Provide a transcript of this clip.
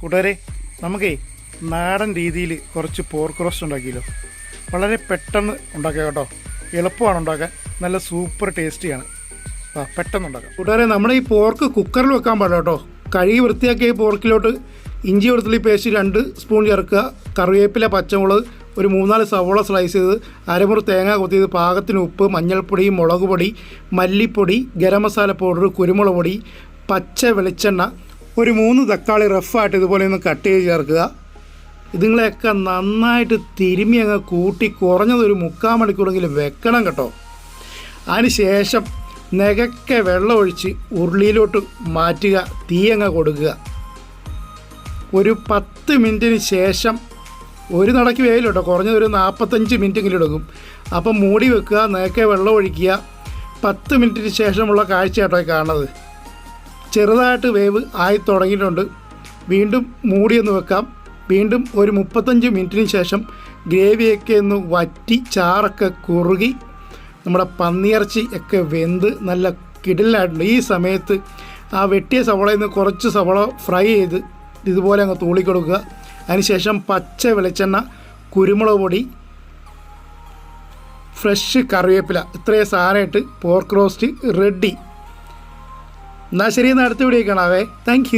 കൂട്ടുകാരെ നമുക്കേ നാടൻ രീതിയിൽ കുറച്ച് പോർക്ക് റോസ്റ്റ് ഉണ്ടാക്കിയല്ലോ. വളരെ പെട്ടെന്ന് ഉണ്ടാക്കാം കേട്ടോ. എളുപ്പമാണ് ഉണ്ടാക്കാൻ. നല്ല സൂപ്പർ ടേസ്റ്റിയാണ് ആ പെട്ടെന്ന് ഉണ്ടാക്കാം. കൂട്ടുകാരെ നമ്മുടെ ഈ പോർക്ക് കുക്കറിൽ വെക്കാൻ പാടില്ല കേട്ടോ. കഴുകി വൃത്തിയാക്കിയ പോർക്കിലോട്ട് ഇഞ്ചി വെളുത്തുള്ളി പേസ്റ്റ് രണ്ട് സ്പൂൺ ചേർക്കുക. കറിവേപ്പില പച്ചമുളക് ഒരു മൂന്നാൽ സവോള സ്ലൈസ് ചെയ്ത് അരമുറി തേങ്ങ കൊത്തിയത് പാകത്തിന് ഉപ്പ് മഞ്ഞൾപ്പൊടി മുളക് പൊടി മല്ലിപ്പൊടി ഗരം മസാല പൗഡർ കുരുമുളക് പൊടി പച്ച വെളിച്ചെണ്ണ ഒരു മൂന്ന് തക്കാളി റഫായിട്ട് ഇതുപോലെ ഒന്ന് കട്ട് ചെയ്ത് ചേർക്കുക. ഇതുങ്ങളെയൊക്കെ നന്നായിട്ട് തിരുമ്മി അങ്ങ് കൂട്ടി കുറഞ്ഞത് ഒരു മുക്കാൽ മണിക്കൂറെങ്കിലും വെക്കണം കേട്ടോ. അതിനുശേഷം ശേഷം വെള്ളമൊഴിച്ച് ഉരുളിയിലോട്ട് മാറ്റുക തീയങ്ങ കൊടുക്കുക. ഒരു പത്ത് മിനിറ്റിന് ശേഷം ഒരു നടക്ക് വേവില്ല കേട്ടോ. കുറഞ്ഞത് ഒരു നാൽപ്പത്തഞ്ച് മിനിറ്റെങ്കിലും എടുക്കും. അപ്പം മൂടി വെക്കുക നേക്കെ വെള്ളം ഒഴിക്കുക. പത്ത് മിനിറ്റിന് ശേഷമുള്ള കാഴ്ച കേട്ടോ കാണുന്നത്. ചെറുതായിട്ട് വേവ് ആയി തുടങ്ങിയിട്ടുണ്ട്. വീണ്ടും മൂടിയൊന്ന് വെക്കാം. വീണ്ടും ഒരു മുപ്പത്തഞ്ച് മിനിറ്റിന് ശേഷം ഗ്രേവിയൊക്കെ ഒന്ന് വറ്റി ചാറൊക്കെ കുറുകി നമ്മുടെ പന്നിയിറച്ചി ഒക്കെ വെന്ത് നല്ല കിടിലായിട്ടുണ്ട്. ഈ സമയത്ത് ആ വെട്ടിയ സവളയിൽ നിന്ന് കുറച്ച് സവള ഫ്രൈ ചെയ്ത് ഇതുപോലെ അങ്ങ് തൂളിക്കൊടുക്കുക അതിനുശേഷം പച്ച വെളിച്ചെണ്ണ കുരുമുളക് പൊടി ഫ്രഷ് കറിവേപ്പില ഇത്രയും സാധനമായിട്ട് പോർക്ക് റോസ്റ്റ് റെഡി. എന്നാൽ ശരി എന്നാൽ അടുത്ത വീഡിയോ കാണാവേ. താങ്ക്